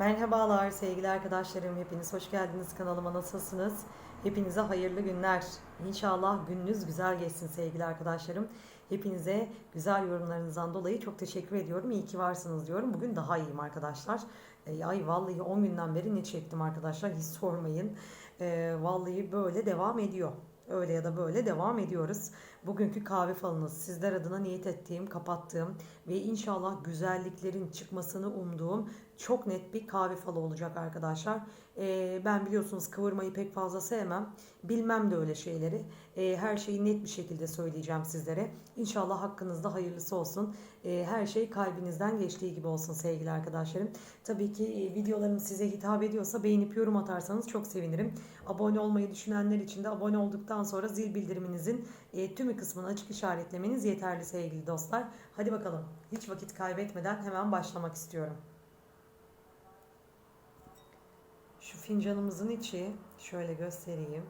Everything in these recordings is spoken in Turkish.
Merhabalar sevgili arkadaşlarım. Hepiniz hoş geldiniz kanalıma. Nasılsınız? Hepinize hayırlı günler. İnşallah gününüz güzel geçsin sevgili arkadaşlarım. Hepinize güzel yorumlarınızdan dolayı çok teşekkür ediyorum. İyi ki varsınız diyorum. Bugün daha iyiyim arkadaşlar. E, ay vallahi 10 günden beri ne çektim arkadaşlar hiç sormayın. E, vallahi böyle devam ediyor. Öyle ya da böyle devam ediyoruz. Bugünkü kahve falınız sizler adına niyet ettiğim, kapattığım ve inşallah güzelliklerin çıkmasını umduğum çok net bir kahve falı olacak arkadaşlar. Ee, ben biliyorsunuz kıvırmayı pek fazla sevmem. Bilmem de öyle şeyleri. Ee, her şeyi net bir şekilde söyleyeceğim sizlere. İnşallah hakkınızda hayırlısı olsun. Ee, her şey kalbinizden geçtiği gibi olsun sevgili arkadaşlarım. Tabii ki e, videolarım size hitap ediyorsa beğenip yorum atarsanız çok sevinirim. Abone olmayı düşünenler için de abone olduktan sonra zil bildiriminizin e, tümü kısmını açık işaretlemeniz yeterli sevgili dostlar. Hadi bakalım hiç vakit kaybetmeden hemen başlamak istiyorum. Şu fincanımızın içi şöyle göstereyim.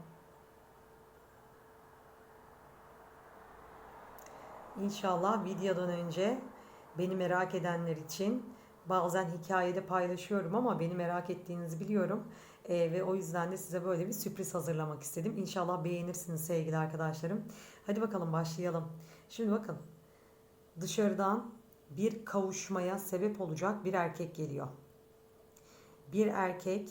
İnşallah videodan önce beni merak edenler için bazen hikayede paylaşıyorum ama beni merak ettiğinizi biliyorum. Ee, ve o yüzden de size böyle bir sürpriz hazırlamak istedim. İnşallah beğenirsiniz sevgili arkadaşlarım. Hadi bakalım başlayalım. Şimdi bakın dışarıdan bir kavuşmaya sebep olacak bir erkek geliyor. Bir erkek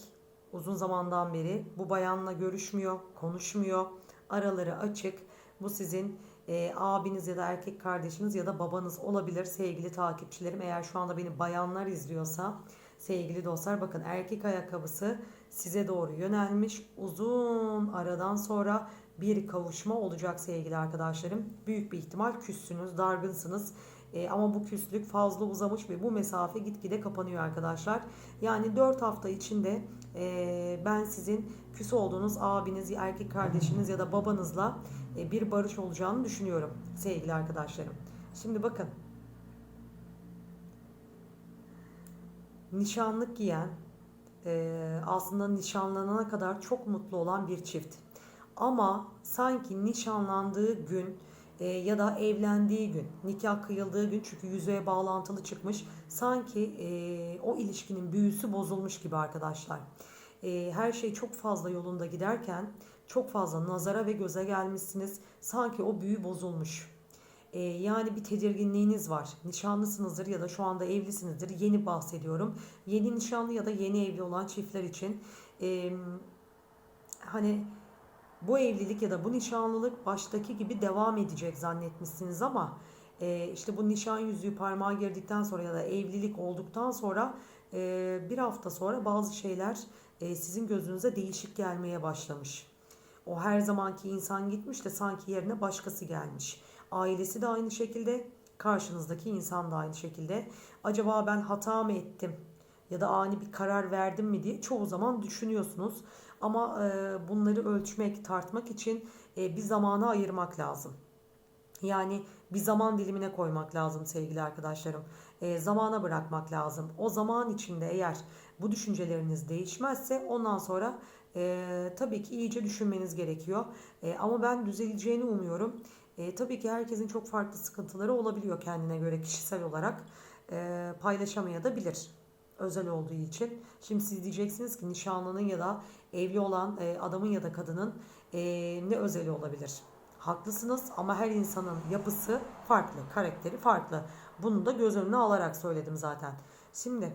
uzun zamandan beri bu bayanla görüşmüyor, konuşmuyor. Araları açık. Bu sizin e, abiniz ya da erkek kardeşiniz ya da babanız olabilir sevgili takipçilerim. Eğer şu anda beni bayanlar izliyorsa sevgili dostlar bakın erkek ayakkabısı size doğru yönelmiş. Uzun aradan sonra bir kavuşma olacak sevgili arkadaşlarım. Büyük bir ihtimal küssünüz, dargınsınız. E, ama bu küslük fazla uzamış ve bu mesafe gitgide kapanıyor arkadaşlar. Yani 4 hafta içinde e, ben sizin küs olduğunuz abiniz, erkek kardeşiniz ya da babanızla e, bir barış olacağını düşünüyorum sevgili arkadaşlarım. Şimdi bakın. Nişanlık giyen, e, aslında nişanlanana kadar çok mutlu olan bir çift. Ama sanki nişanlandığı gün e, ya da evlendiği gün, nikah kıyıldığı gün çünkü yüzeye bağlantılı çıkmış. Sanki e, o ilişkinin büyüsü bozulmuş gibi arkadaşlar. E, her şey çok fazla yolunda giderken çok fazla nazara ve göze gelmişsiniz. Sanki o büyü bozulmuş. E, yani bir tedirginliğiniz var. Nişanlısınızdır ya da şu anda evlisinizdir. Yeni bahsediyorum. Yeni nişanlı ya da yeni evli olan çiftler için e, hani bu evlilik ya da bu nişanlılık baştaki gibi devam edecek zannetmişsiniz ama e, işte bu nişan yüzüğü parmağa girdikten sonra ya da evlilik olduktan sonra e, bir hafta sonra bazı şeyler e, sizin gözünüze değişik gelmeye başlamış. O her zamanki insan gitmiş de sanki yerine başkası gelmiş. Ailesi de aynı şekilde, karşınızdaki insan da aynı şekilde. Acaba ben hata mı ettim ya da ani bir karar verdim mi diye çoğu zaman düşünüyorsunuz. Ama e, bunları ölçmek, tartmak için e, bir zamana ayırmak lazım. Yani bir zaman dilimine koymak lazım sevgili arkadaşlarım. E, zamana bırakmak lazım. O zaman içinde eğer bu düşünceleriniz değişmezse ondan sonra e, tabii ki iyice düşünmeniz gerekiyor. E, ama ben düzeleceğini umuyorum. E, tabii ki herkesin çok farklı sıkıntıları olabiliyor kendine göre kişisel olarak. E, paylaşamaya da bilir özel olduğu için. Şimdi siz diyeceksiniz ki nişanlının ya da evli olan e, adamın ya da kadının e, ne özeli olabilir? Haklısınız ama her insanın yapısı farklı, karakteri farklı. Bunu da göz önüne alarak söyledim zaten. Şimdi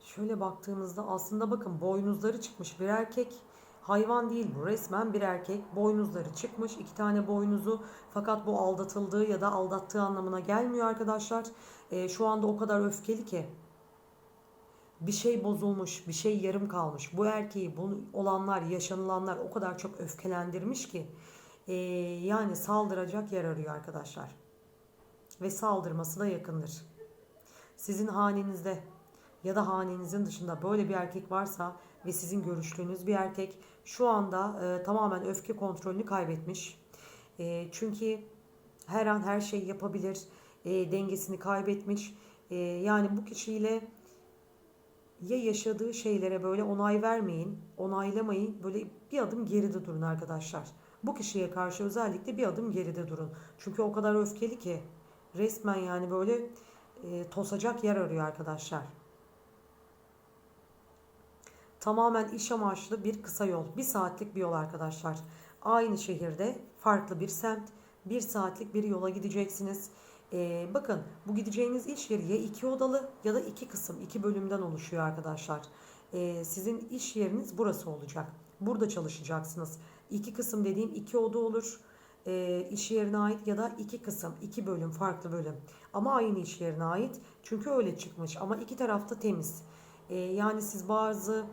şöyle baktığımızda aslında bakın boynuzları çıkmış bir erkek. Hayvan değil bu resmen bir erkek. Boynuzları çıkmış. iki tane boynuzu fakat bu aldatıldığı ya da aldattığı anlamına gelmiyor arkadaşlar. E, şu anda o kadar öfkeli ki bir şey bozulmuş, bir şey yarım kalmış. Bu erkeği, bu olanlar, yaşanılanlar o kadar çok öfkelendirmiş ki e, yani saldıracak yer arıyor arkadaşlar. Ve saldırması da yakındır. Sizin hanenizde ya da hanenizin dışında böyle bir erkek varsa ve sizin görüştüğünüz bir erkek şu anda e, tamamen öfke kontrolünü kaybetmiş. E, çünkü her an her şey yapabilir, e, dengesini kaybetmiş. E, yani bu kişiyle ya yaşadığı şeylere böyle onay vermeyin, onaylamayın. Böyle bir adım geride durun arkadaşlar. Bu kişiye karşı özellikle bir adım geride durun. Çünkü o kadar öfkeli ki resmen yani böyle e, tosacak yer arıyor arkadaşlar. Tamamen iş amaçlı bir kısa yol. Bir saatlik bir yol arkadaşlar. Aynı şehirde farklı bir semt. Bir saatlik bir yola gideceksiniz. Ee, bakın bu gideceğiniz iş yeri ya iki odalı ya da iki kısım, iki bölümden oluşuyor arkadaşlar. Ee, sizin iş yeriniz burası olacak. Burada çalışacaksınız. İki kısım dediğim iki oda olur. Ee, iş yerine ait ya da iki kısım, iki bölüm, farklı bölüm. Ama aynı iş yerine ait. Çünkü öyle çıkmış ama iki tarafta temiz. Ee, yani siz bazı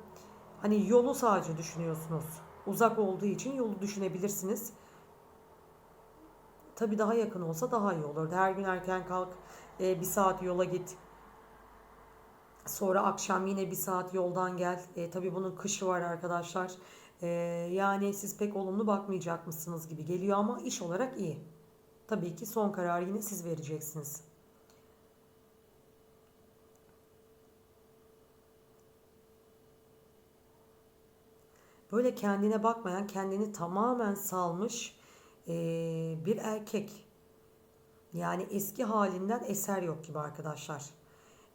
hani yolu sadece düşünüyorsunuz. Uzak olduğu için yolu düşünebilirsiniz. Tabii daha yakın olsa daha iyi olurdu. Her gün erken kalk, e, bir saat yola git. Sonra akşam yine bir saat yoldan gel. E, tabii bunun kışı var arkadaşlar. E, yani siz pek olumlu bakmayacak mısınız gibi geliyor ama iş olarak iyi. Tabii ki son kararı yine siz vereceksiniz. Böyle kendine bakmayan, kendini tamamen salmış e, bir erkek. Yani eski halinden eser yok gibi arkadaşlar.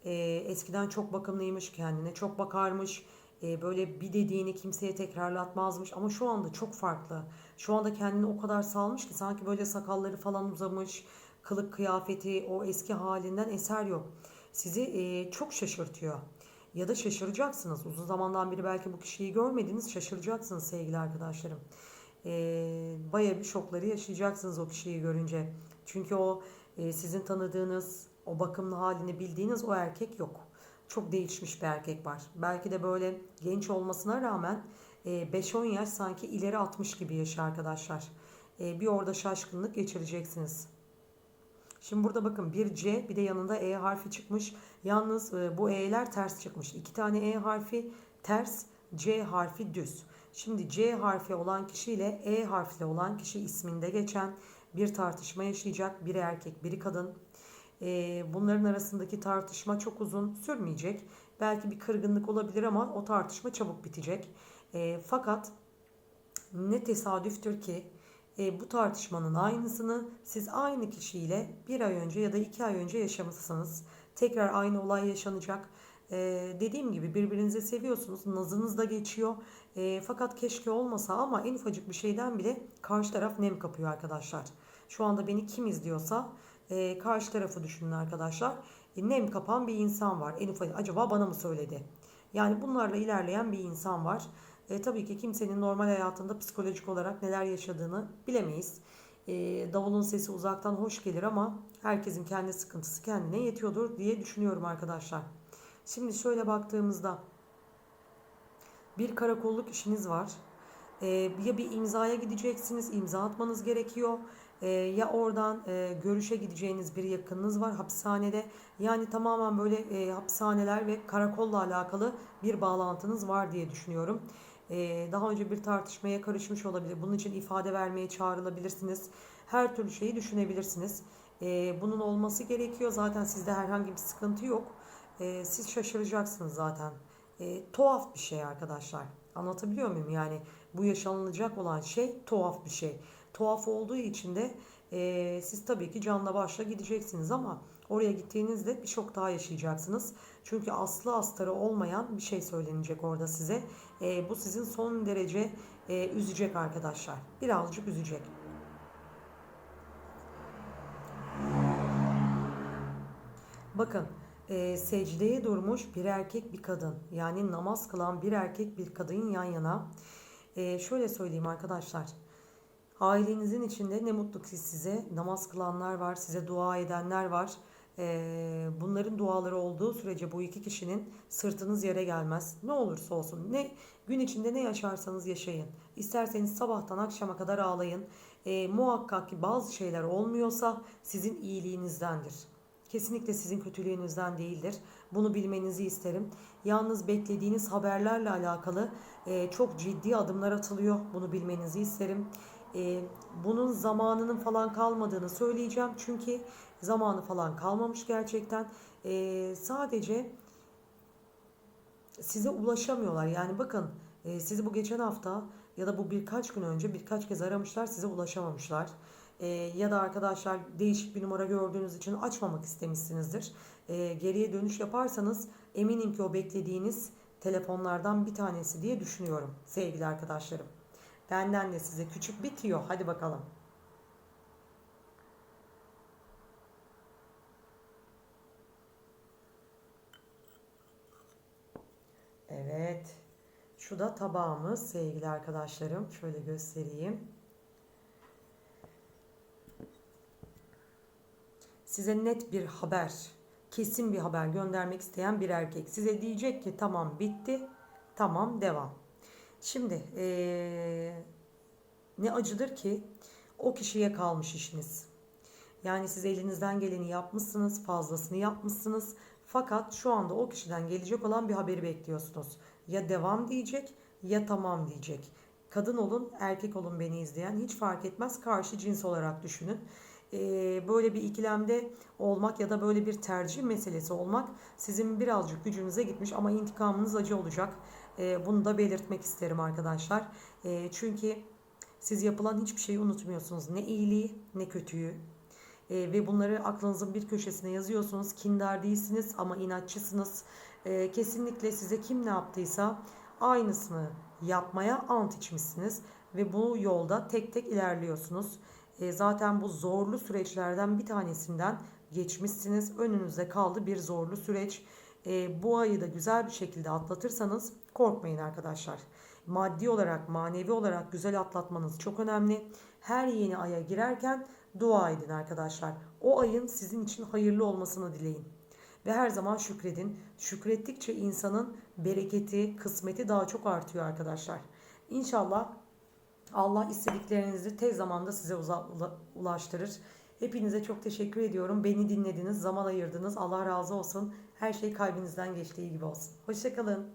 E, eskiden çok bakımlıymış kendine, çok bakarmış. E, böyle bir dediğini kimseye tekrarlatmazmış ama şu anda çok farklı. Şu anda kendini o kadar salmış ki sanki böyle sakalları falan uzamış, kılık kıyafeti o eski halinden eser yok. Sizi e, çok şaşırtıyor. Ya da şaşıracaksınız. Uzun zamandan beri belki bu kişiyi görmediniz. Şaşıracaksınız sevgili arkadaşlarım. Ee, Baya bir şokları yaşayacaksınız o kişiyi görünce. Çünkü o e, sizin tanıdığınız, o bakımlı halini bildiğiniz o erkek yok. Çok değişmiş bir erkek var. Belki de böyle genç olmasına rağmen e, 5-10 yaş sanki ileri atmış gibi yaşıyor arkadaşlar. E, bir orada şaşkınlık geçireceksiniz. Şimdi burada bakın bir C bir de yanında E harfi çıkmış. Yalnız e, bu E'ler ters çıkmış. İki tane E harfi ters, C harfi düz. Şimdi C harfi olan kişi ile E harfli olan kişi isminde geçen bir tartışma yaşayacak. Biri erkek, biri kadın. E, bunların arasındaki tartışma çok uzun sürmeyecek. Belki bir kırgınlık olabilir ama o tartışma çabuk bitecek. E, fakat ne tesadüftür ki e, bu tartışmanın aynısını siz aynı kişiyle bir ay önce ya da iki ay önce yaşamışsınız. Tekrar aynı olay yaşanacak. E, dediğim gibi birbirinizi seviyorsunuz. Nazınız da geçiyor. E, fakat keşke olmasa ama en ufacık bir şeyden bile karşı taraf nem kapıyor arkadaşlar. Şu anda beni kim izliyorsa e, karşı tarafı düşünün arkadaşlar. E, nem kapan bir insan var. En ufacık acaba bana mı söyledi? Yani bunlarla ilerleyen bir insan var. E, tabii ki kimsenin normal hayatında psikolojik olarak neler yaşadığını bilemeyiz. E, davulun sesi uzaktan hoş gelir ama herkesin kendi sıkıntısı kendine yetiyordur diye düşünüyorum arkadaşlar. Şimdi şöyle baktığımızda bir karakolluk işiniz var. E, ya bir imzaya gideceksiniz, imza atmanız gerekiyor. E, ya oradan e, görüşe gideceğiniz bir yakınınız var hapishanede. Yani tamamen böyle e, hapishaneler ve karakolla alakalı bir bağlantınız var diye düşünüyorum. Ee, daha önce bir tartışmaya karışmış olabilir. Bunun için ifade vermeye çağrılabilirsiniz. Her türlü şeyi düşünebilirsiniz. Ee, bunun olması gerekiyor. Zaten sizde herhangi bir sıkıntı yok. Ee, siz şaşıracaksınız zaten. Tuhaf bir şey arkadaşlar. Anlatabiliyor muyum? Yani bu yaşanılacak olan şey tuhaf bir şey. Tuhaf olduğu için de siz tabii ki canla başla gideceksiniz ama oraya gittiğinizde bir şok daha yaşayacaksınız. Çünkü aslı astarı olmayan bir şey söylenecek orada size. E, bu sizin son derece e, üzecek arkadaşlar. Birazcık üzecek. Bakın e, secdeye durmuş bir erkek bir kadın yani namaz kılan bir erkek bir kadın yan yana. E, şöyle söyleyeyim arkadaşlar. Ailenizin içinde ne mutlu ki size namaz kılanlar var, size dua edenler var. Ee, bunların duaları olduğu sürece bu iki kişinin sırtınız yere gelmez. Ne olursa olsun, ne gün içinde ne yaşarsanız yaşayın. İsterseniz sabahtan akşama kadar ağlayın. Ee, muhakkak ki bazı şeyler olmuyorsa sizin iyiliğinizdendir. Kesinlikle sizin kötülüğünüzden değildir. Bunu bilmenizi isterim. Yalnız beklediğiniz haberlerle alakalı e, çok ciddi adımlar atılıyor. Bunu bilmenizi isterim. E, bunun zamanının falan kalmadığını söyleyeceğim. Çünkü zamanı falan kalmamış gerçekten. E, sadece size ulaşamıyorlar. Yani bakın e, sizi bu geçen hafta ya da bu birkaç gün önce birkaç kez aramışlar size ulaşamamışlar. e, ya da arkadaşlar değişik bir numara gördüğünüz için açmamak istemişsinizdir. E, geriye dönüş yaparsanız eminim ki o beklediğiniz telefonlardan bir tanesi diye düşünüyorum sevgili arkadaşlarım. Benden de size küçük bitiyor. Hadi bakalım. Evet. Şu da tabağımız sevgili arkadaşlarım. Şöyle göstereyim. Size net bir haber, kesin bir haber göndermek isteyen bir erkek. Size diyecek ki tamam bitti, tamam devam. Şimdi ee, ne acıdır ki o kişiye kalmış işiniz. Yani siz elinizden geleni yapmışsınız, fazlasını yapmışsınız. Fakat şu anda o kişiden gelecek olan bir haberi bekliyorsunuz. Ya devam diyecek ya tamam diyecek. Kadın olun, erkek olun beni izleyen hiç fark etmez. Karşı cins olarak düşünün. Ee, böyle bir ikilemde olmak ya da böyle bir tercih meselesi olmak sizin birazcık gücünüze gitmiş ama intikamınız acı olacak. Ee, bunu da belirtmek isterim arkadaşlar. Ee, çünkü siz yapılan hiçbir şeyi unutmuyorsunuz. Ne iyiliği ne kötüyü. Ee, ve bunları aklınızın bir köşesine yazıyorsunuz. Kindar değilsiniz ama inatçısınız. Ee, kesinlikle size kim ne yaptıysa aynısını yapmaya ant içmişsiniz. Ve bu yolda tek tek ilerliyorsunuz. E, zaten bu zorlu süreçlerden bir tanesinden geçmişsiniz. Önünüzde kaldı bir zorlu süreç. E, bu ayı da güzel bir şekilde atlatırsanız korkmayın arkadaşlar. Maddi olarak, manevi olarak güzel atlatmanız çok önemli. Her yeni aya girerken dua edin arkadaşlar. O ayın sizin için hayırlı olmasını dileyin. Ve her zaman şükredin. Şükrettikçe insanın bereketi, kısmeti daha çok artıyor arkadaşlar. İnşallah Allah istediklerinizi tez zamanda size ulaştırır. Hepinize çok teşekkür ediyorum. Beni dinlediniz, zaman ayırdınız. Allah razı olsun. Her şey kalbinizden geçtiği gibi olsun. Hoşçakalın.